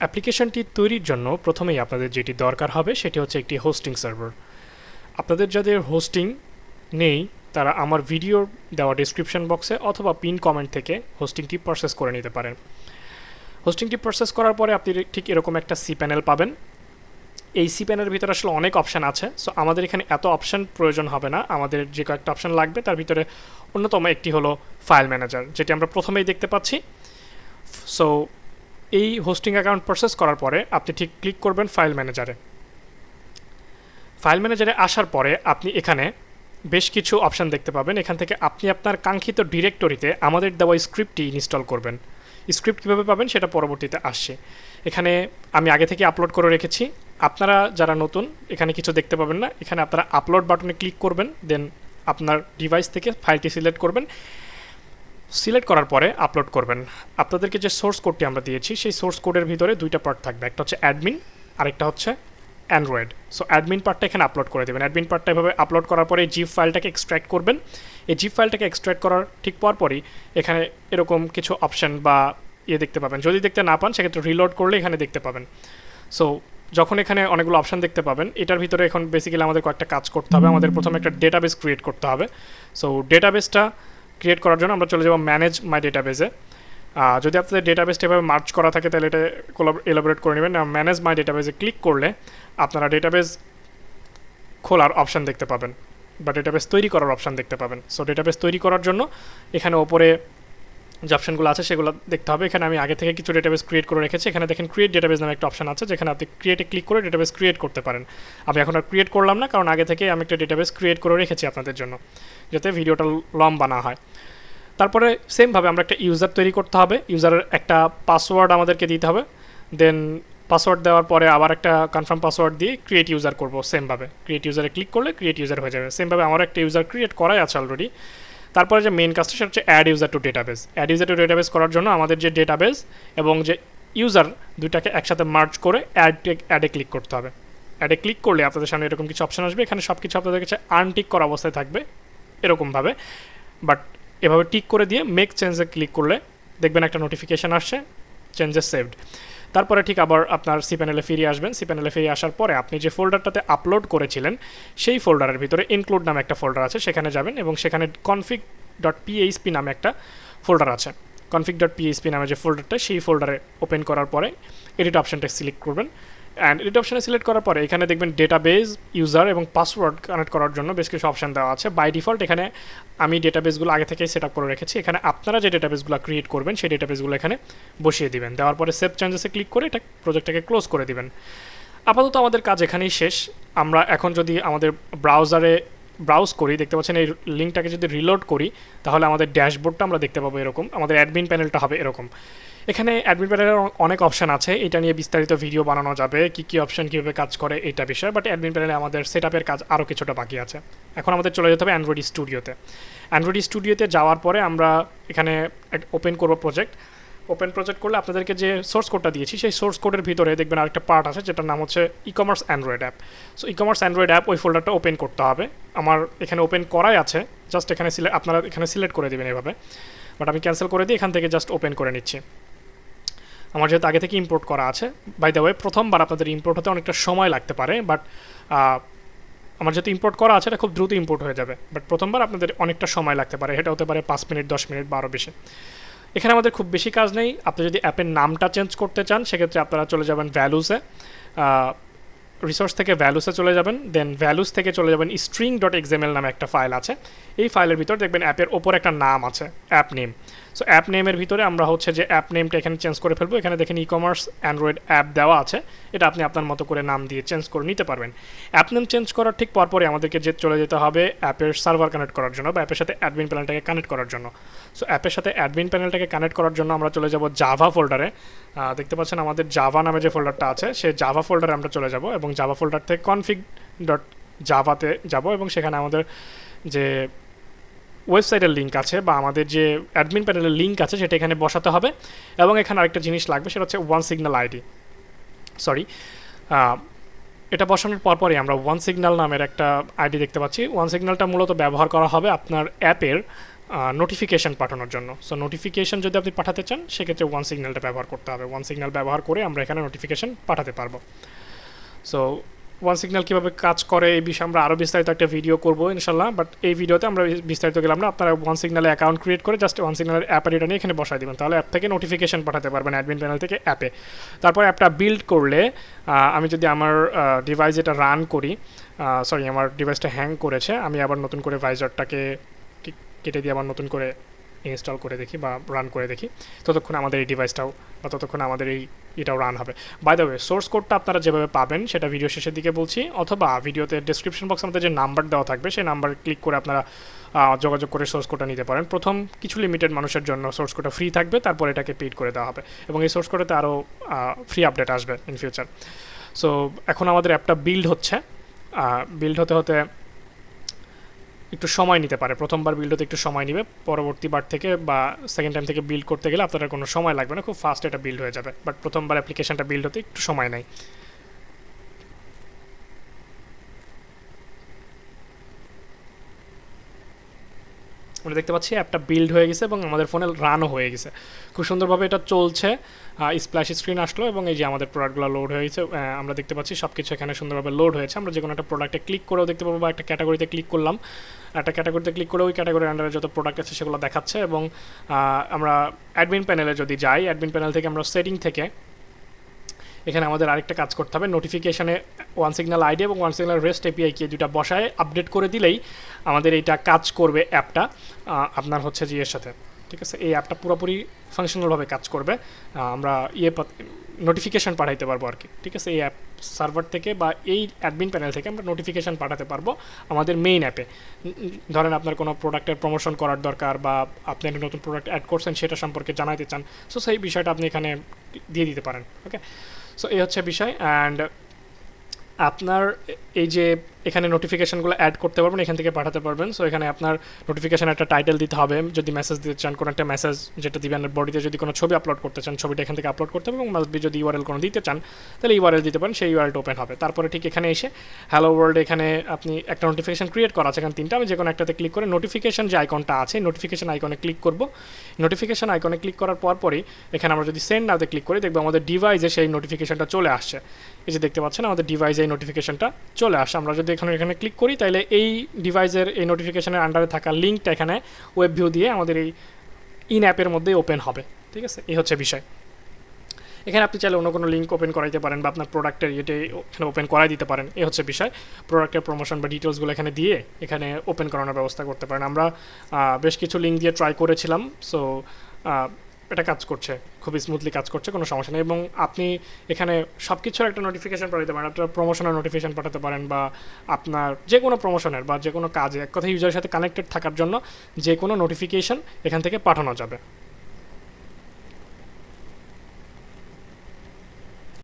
অ্যাপ্লিকেশনটি তৈরির জন্য প্রথমেই আপনাদের যেটি দরকার হবে সেটি হচ্ছে একটি হোস্টিং সার্ভার আপনাদের যাদের হোস্টিং নেই, তারা আমার ভিডিও দেওয়া ডিসক্রিপশন বক্সে অথবা পিন কমেন্ট থেকে হোস্টিংটি প্রসেস করে নিতে পারেন। হোস্টিংটি প্রসেস করার পরে আপনি ঠিক এরকম একটা সি প্যানেল পাবেন। এই সি প্যানেলের ভিতরে আসলে অনেক অপশান আছে সো আমাদের এখানে এত অপশান প্রয়োজন হবে না। আমাদের যে কয়েকটা অপশান লাগবে, তার ভিতরে অন্যতম একটি হলো ফাইল ম্যানেজার যেটি আমরা প্রথমেই দেখতে পাচ্ছি। সো এই হোস্টিং অ্যাকাউন্ট প্রসেস করার পরে আপনি ঠিক ক্লিক করবেন ফাইল ম্যানেজারে ফাইল ম্যানেজারে আসার পরে আপনি এখানে বেশ কিছু অপশান দেখতে পাবেন। এখান থেকে আপনি আপনার কাঙ্ক্ষিত ডিরেক্টরিতে আমাদের দেওয়া স্ক্রিপ্টটি ইনস্টল করবেন। স্ক্রিপ্ট কীভাবে পাবেন সেটা পরবর্তীতে আসছে। এখানে আমি আগে থেকে আপলোড করে রেখেছি। আপনারা যারা নতুন, এখানে কিছু দেখতে পাবেন না। এখানে আপনারা আপলোড বাটনে ক্লিক করবেন দেন আপনার ডিভাইস থেকে ফাইলটি সিলেক্ট করবেন। সিলেক্ট করার পরে আপলোড করবেন। আপনাদেরকে যে সোর্স কোডটি আমরা দিয়েছি, সেই সোর্স কোডের ভিতরে দুইটা পার্ট থাকবে। একটা হচ্ছে অ্যাডমিন আরেকটা হচ্ছে অ্যান্ড্রয়েড সো অ্যাডমিন পার্টটা এখানে আপলোড করে দেবেন। অ্যাডমিন পার্টটা এভাবে আপলোড করার পরে জিপ ফাইলটাকে এক্সট্র্যাক্ট করবেন। এই জিপ ফাইলটাকে এক্সট্র্যাক্ট করার ঠিক পরপরই এখানে এরকম কিছু অপশান বা ইয়ে দেখতে পাবেন। যদি দেখতে না পান, সেক্ষেত্রে রিলোড করলে এখানে দেখতে পাবেন। সো যখন এখানে অনেকগুলো অপশান দেখতে পাবেন, এটার ভিতরে এখন বেসিক্যালি আমাদের কয়েকটা কাজ করতে হবে। আমাদের প্রথমে একটা ডেটাবেস ক্রিয়েট করতে হবে। সো ডেটাবেসটা ক্রিয়েট করার জন্য আমরা চলে যাব ম্যানেজ মাই ডেটাবেসে যদি আপনাদের ডেটাবেসটা এভাবে মার্চ করা থাকে, তাহলে এটা এলাবোরেট করে নেবেন। ম্যানেজ মাই ডেটাবেসে ক্লিক করলে আপনারা ডেটাবেস খোলার অপশান দেখতে পাবেন বা ডেটাবেস তৈরি করার অপশান দেখতে পাবেন। সো ডেটাবেস তৈরি করার জন্য এখানে ওপরে যে অপশানগুলো আছে সেগুলো দেখতে হবে। এখানে আমি আগে থেকে কিছু ডেটাবেস ক্রিয়েট করে রেখেছি। এখানে দেখেন ক্রিয়েট ডেটাবেস নামে একটা অপশান আছে, যেখানে আপনি ক্রিয়েটে ক্লিক করে ডেটাবেস ক্রিয়েট করতে পারেন। আমি এখন আর ক্রিয়েট করলাম না, কারণ আগে থেকে আমি একটা ডেটাবেস ক্রিয়েট করে রেখেছি আপনাদের জন্য, যাতে ভিডিওটা লম্বা না হয়। তারপরে সেমভাবে আমরা একটা ইউজার তৈরি করতে হবে। ইউজারের একটা পাসওয়ার্ড আমাদেরকে দিতে হবে। দেন পাসওয়ার্ড দেওয়ার পরে আবার একটা কনফার্ম পাসওয়ার্ড দিয়ে ক্রিয়েট ইউজার করব সেমভাবে ক্রিয়েট ইউজারে ক্লিক করলে ক্রিয়েট ইউজার হয়ে যাবে। সেমভাবে আমার একটা ইউজার ক্রিয়েট করাই আছে অলরেডি তারপরে যে মেন কাজটা সেটা হচ্ছে add user to database add user to database করার জন্য আমাদের যে ডেটাবেস এবং যে ইউজার দুইটাকে একসাথে মার্চ করে অ্যাড অ্যাডে ক্লিক করতে হবে। অ্যাডে ক্লিক করলে আপনাদের সামনে এরকম কিছু অপশন আসবে। এখানে সব কিছু আপনাদের কাছে আনটিক করা অবস্থায় থাকবে এরকমভাবে। বাট এভাবে টিক করে দিয়ে মেক চেঞ্জে ক্লিক করলে দেখবেন একটা নোটিফিকেশান আসছে চেঞ্জেস সেভড তারপরে ঠিক আবার আপনার সি প্যানেলে ফিরে আসবেন। সি প্যানেলে ফিরে আসার পরে আপনি যে ফোল্ডারটাতে আপলোড করেছিলেন, সেই ফোল্ডারের ভিতরে ইনক্লুড নামে একটা ফোল্ডার আছে, সেখানে যাবেন এবং সেখানে কনফিক ডট পিএইচপি নামে একটা ফোল্ডার আছে। কনফিক ডট পিএইচপি নামে যে ফোল্ডারটা সেই ফোল্ডারে ওপেন করার পরে এডিট অপশানটা সিলেক্ট করবেন। অ্যান্ড এডিট অপশানে সিলেক্ট করার পরে এখানে দেখবেন ডেটাবেস ইউজার এবং পাসওয়ার্ড কানেক্ট করার জন্য বেশ কিছু অপশান দেওয়া আছে। বাই ডিফল্ট এখানে আমি ডেটাবেসগুলো আগে থেকেই সেট আপ করে রেখেছি। এখানে আপনারা যে ডেটাবেসগুলো ক্রিয়েট করবেন, সেই ডেটাবেসগুলো এখানে বসিয়ে দিবেন। দেওয়ার পরে সেভ চেঞ্জেসে ক্লিক করে এটা প্রজেক্টটাকে ক্লোজ করে দিবেন। আপাতত আমাদের কাজ এখানেই শেষ। আমরা এখন যদি আমাদের ব্রাউজারে ব্রাউজ করি, দেখতে পাচ্ছেন এই লিঙ্কটাকে যদি রিলোড করি, তাহলে আমাদের ড্যাশবোর্ডটা আমরা দেখতে পাবো এরকম, আমাদের অ্যাডমিন প্যানেলটা হবে এরকম। এখানে অ্যাডমিন প্যানেলের অনেক অপশান আছে, এটা নিয়ে বিস্তারিত ভিডিও বানানো যাবে, কী কী অপশান কীভাবে কাজ করে এটা বিষয় বাট অ্যাডমিন প্যানেলে আমাদের সেট কাজ আরও কিছুটা বাকি আছে। এখন আমাদের চলে যেতে হবে অ্যান্ড্রয়েড স্টুডিওতে অ্যান্ড্রয়েড স্টুডিওতে যাওয়ার পরে আমরা এখানে ওপেন করব প্রজেক্ট ওপেন প্রজেক্ট করলে আপনাদেরকে যে সোর্স কোডটা দিয়েছি, সেই সোর্স কোডের ভিতরে দেখবেন আরেকটা পার্ট আছে, যেটার নাম হচ্ছে e commerce android app so e commerce android app ওই ফোল্ডারটা ওপেন করতে হবে। আমার এখানে ওপেন করাই আছে জাস্ট এখানে সিলেক্ট আপনারা এখানে সিলেক্ট করে দেবেন এভাবে। বাট আমি ক্যান্সেল করে দিয়ে এখান থেকে জাস্ট ওপেন করে নিচ্ছি। আমার যেহেতু আগে থেকে ইম্পোর্ট করা আছে বাই দ্য ওয়ে প্রথমবার আপনাদের ইম্পোর্ট হতে অনেকটা সময় লাগতে পারে বাট আমার যেহেতু ইম্পোর্ট করা আছে, এটা খুব দ্রুত ইম্পোর্ট হয়ে যাবে। বাট প্রথমবার আপনাদের অনেকটা সময় লাগতে পারে, এটা হতে পারে পাঁচ মিনিট, দশ মিনিট বা আরও বেশি। এখানে আমাদের খুব বেশি কাজ নেই। আপনি যদি অ্যাপের নামটা চেঞ্জ করতে চান, সেক্ষেত্রে আপনারা চলে যাবেন ভ্যালুসে। রিসোর্স থেকে ভ্যালুসে চলে যাবেন। দেন ভ্যালুস থেকে চলে যাবেন স্ট্রিং ডট এক্সএমএল নামে একটা ফাইল আছে। এই ফাইলের ভিতর দেখবেন অ্যাপের ওপর একটা নাম আছে অ্যাপ নেম সো অ্যাপ নেমের ভিতরে আমরা হচ্ছে যে অ্যাপ নেমটা এখানে চেঞ্জ করে ফেলব। এখানে দেখেন ই কমার্স অ্যান্ড্রয়েড অ্যাপ দেওয়া আছে। এটা আপনি আপনার মতো করে নাম দিয়ে চেঞ্জ করে নিতে পারবেন। অ্যাপ নেম চেঞ্জ করার ঠিক পরপরই আমাদেরকে যে চলে যেতে হবে অ্যাপের সার্ভার কানেক্ট করার জন্য বা অ্যাপের সাথে অ্যাডমিন প্যানেলটাকে কানেক্ট করার জন্য। সো অ্যাপের সাথে অ্যাডমিন প্যানেলটাকে কানেক্ট করার জন্য আমরা চলে যাব জাভা ফোল্ডারে দেখতে পাচ্ছেন আমাদের জাভা নামে যে ফোল্ডারটা আছে সেই জাভা ফোল্ডারে আমরা চলে যাব এবং জাভা ফোল্ডার থেকে কনফিগ ডট জাভাতে যাব এবং সেখানে আমাদের যে ওয়েবসাইটের লিঙ্ক আছে বা আমাদের যে অ্যাডমিন প্যানেলের লিঙ্ক আছে সেটা এখানে বসাতে হবে এবং এখানে আরেকটা জিনিস লাগবে, সেটা হচ্ছে ওয়ান সিগন্যাল আইডি সরি এটা বসানোর পরপরই আমরা ওয়ান সিগন্যাল নামের একটা আইডি দেখতে পাচ্ছি। ওয়ান সিগন্যালটা মূলত ব্যবহার করা হবে আপনার অ্যাপের নোটিফিকেশন পাঠানোর জন্য। সো নোটিফিকেশন যদি আপনি পাঠাতে চান, সেক্ষেত্রে ওয়ান সিগন্যালটা ব্যবহার করতে হবে। ওয়ান সিগন্যাল ব্যবহার করে আমরা এখানে নোটিফিকেশন পাঠাতে পারব। সো ওয়ান সিগন্যাল কীভাবে কাজ করে, এই বিষয়ে আমরা আরও বিস্তারিত একটা ভিডিও করব, ইনশাল্লাহ। বাট এই ভিডিওতে আমরা বিস্তারিত গেলাম না। আপনারা ওয়ান সিগনালে অ্যাকাউন্ট ক্রিয়েট করে জাস্ট ওয়ান সিগনালের অ্যাপ এটা নিয়ে এখানে বসাই দেবেন। তাহলে অ্যাপ থেকে নোটিফিকেশন পাঠাতে পারবেন অ্যাডমিন প্যানেল থেকে অ্যাপে তারপর অ্যাপটা বিল্ড করলে আমি যদি আমার ডিভাইস এটা রান করি সরি আমার ডিভাইসটা হ্যাং করেছে, আমি আবার নতুন করে ভাইজারটাকে কেটে দিয়ে আবার নতুন করে ইনস্টল করে দেখি বা রান করে দেখি। ততক্ষণ আমাদের এই ডিভাইসটাও বা ততক্ষণ আমাদের এই এটাও রান হবে। বাই দ্য ওয়ে সোর্স কোডটা আপনারা যেভাবে পাবেন, সেটা ভিডিও শেষের দিকে বলছি, অথবা ভিডিওতে ডিসক্রিপশন বক্সে আমাদের যে নাম্বার দেওয়া থাকবে, সেই নাম্বার ক্লিক করে আপনারা যোগাযোগ করে সোর্স কোডটা নিতে পারেন। প্রথম কিছু লিমিটেড মানুষের জন্য সোর্স কোডটা ফ্রি থাকবে, তারপর এটাকে পেড করে দেওয়া হবে। এবং এই সোর্স কোডেতে আরও ফ্রি আপডেট আসবে ইন ফিউচার সো এখন আমাদের অ্যাপটা বিল্ড হচ্ছে। বিল্ড হতে হতে একটু সময় নিতে পারে। প্রথমবার বিল্ড হতে একটু সময় নেবে পরবর্তীবার থেকে বা সেকেন্ড টাইম থেকে বিল্ড করতে গেলে আপনার কোনো সময় লাগবে না, খুব ফাস্ট এটা বিল্ড হয়ে যাবে। বাট প্রথমবার অ্যাপ্লিকেশনটা বিল্ড হতে একটু সময় নেয়। আমরা দেখতে পাচ্ছি অ্যাপটা বিল্ড হয়ে গেছে এবং আমাদের ফোনে রানও হয়ে গেছে। খুব সুন্দরভাবে এটা চলছে। স্প্ল্যাশ স্ক্রিন আসলো এবং এই যে আমাদের প্রোডাক্টগুলো লোড হয়েছে আমরা দেখতে পাচ্ছি সব কিছু এখানে সুন্দরভাবে লোড হয়েছে। আমরা যে কোনো একটা প্রোডাক্টে ক্লিক করেও দেখতে পাবো বা একটা ক্যাটাগরিতে ক্লিক করলাম। একটা ক্যাটাগরিতে ক্লিক করে ওই ক্যাটাগরির আন্ডারে যত প্রোডাক্ট আছে সেগুলো দেখাচ্ছে এবং আমরা অ্যাডমিন প্যানেলে যদি যাই অ্যাডমিন প্যানেল থেকে আমরা সেটিং থেকে এখানে আমাদের আরেকটা কাজ করতে হবে। নোটিফিকেশানে ওয়ান সিগন্যাল আইডি এবং ওয়ান সিগন্যাল রেস্ট এপিআই কে দুটা বসায় আপডেট করে দিলেই আমাদের এইটা কাজ করবে অ্যাপটা। আপনার হচ্ছে যে এর সাথে, ঠিক আছে? এই অ্যাপটা পুরোপুরি ফাংশনালভাবে কাজ করবে। আমরা ইয়ে নোটিফিকেশান পাঠাইতে পারব আর কি, ঠিক আছে? এই অ্যাপ সার্ভার থেকে বা এই অ্যাডমিন প্যানেল থেকে আমরা নোটিফিকেশান পাঠাতে পারব আমাদের মেইন অ্যাপে ধরেন আপনার কোনো প্রোডাক্টের প্রমোশন করার দরকার বা আপনি একটা নতুন প্রোডাক্ট অ্যাড করছেন সেটা সম্পর্কে জানাতে চান সো সেই বিষয়টা আপনি এখানে দিয়ে দিতে পারেন ওকে সো এই হচ্ছে বিষয় অ্যান্ড আপনার এই যে এখানে নোটিফিকেশনগুলো অ্যাড করতে পারবেন, এখান থেকে পাঠাতে পারবেন। সো এখানে আপনার নোটিফিকেশান একটা টাইটেল দিতে হবে, যদি মেসেজ দিতে চান, কোনো একটা মেসেজ যেটা দিবেন বডিতে যদি কোনো ছবি আপলোড করতে চান, ছবিটা এখান থেকে আপলোড করতে হবে এবং মাস্ট বি যদি ইউআরএল কোনো দিতে চান, তাহলে ইউআরএল দিতে পারেন, সেই ইউআরএলটা ওপেন হবে। তারপরে ঠিক এখানে এসে হ্যালো ওয়ার্ল্ড এখানে আপনি একটা নোটিফিকেশান ক্রিয়েট করা আছে এখানে তিনটা। আমি যে কোনো একটাতে ক্লিক করে নোটিফিকেশান যে আইকনটা আছে নোটিফিকেশান আইকনে ক্লিক করব। নোটিফিকেশন আইকনে ক্লিক করার পর পরই এখানে আমরা যদি সেন্ড নাওতে ক্লিক করি, দেখব আমাদের ডিভাইসে সেই নোটিফিকেশনটা চলে আসছে। এই যে দেখতে পাচ্ছেন, আমাদের ডিভাইসে এই নোটিফিকেশনটা চলে আসে আমরা যদি এখানে এখানে ক্লিক করি তাহলে এই ডিভাইসের এই নোটিফিকেশনের আন্ডারে থাকা লিঙ্কটা এখানে ওয়েব ভিউ দিয়ে আমাদের এই ইন অ্যাপের মধ্যে ওপেন হবে। ঠিক আছে? এই হচ্ছে বিষয়। এখানে আপনি চাইলে অন্য কোনো লিঙ্ক ওপেন করাইতে পারেন বা আপনার প্রোডাক্টের ইয়েতে এখানে ওপেন করাই দিতে পারেন। এ হচ্ছে বিষয়। প্রোডাক্টের প্রমোশন বা ডিটেলসগুলো এখানে দিয়ে এখানে ওপেন করানোর ব্যবস্থা করতে পারেন। আমরা বেশ কিছু লিঙ্ক দিয়ে ট্রাই করেছিলাম। সো এটা কাজ করছে খুব স্মুথলি কাজ করছে, কোনো সমস্যা নেই। এবং আপনি এখানে সব কিছুর একটা নোটিফিকেশান পাঠাতে পারেন, আপনার প্রমোশনের নোটিফিকেশান পাঠাতে পারেন বা আপনার যে কোনো প্রমোশনের বা যে কোনো কাজে, এক কথা ইউজারের সাথে কানেক্টেড থাকার জন্য যে কোনো নোটিফিকেশান এখান থেকে পাঠানো যাবে।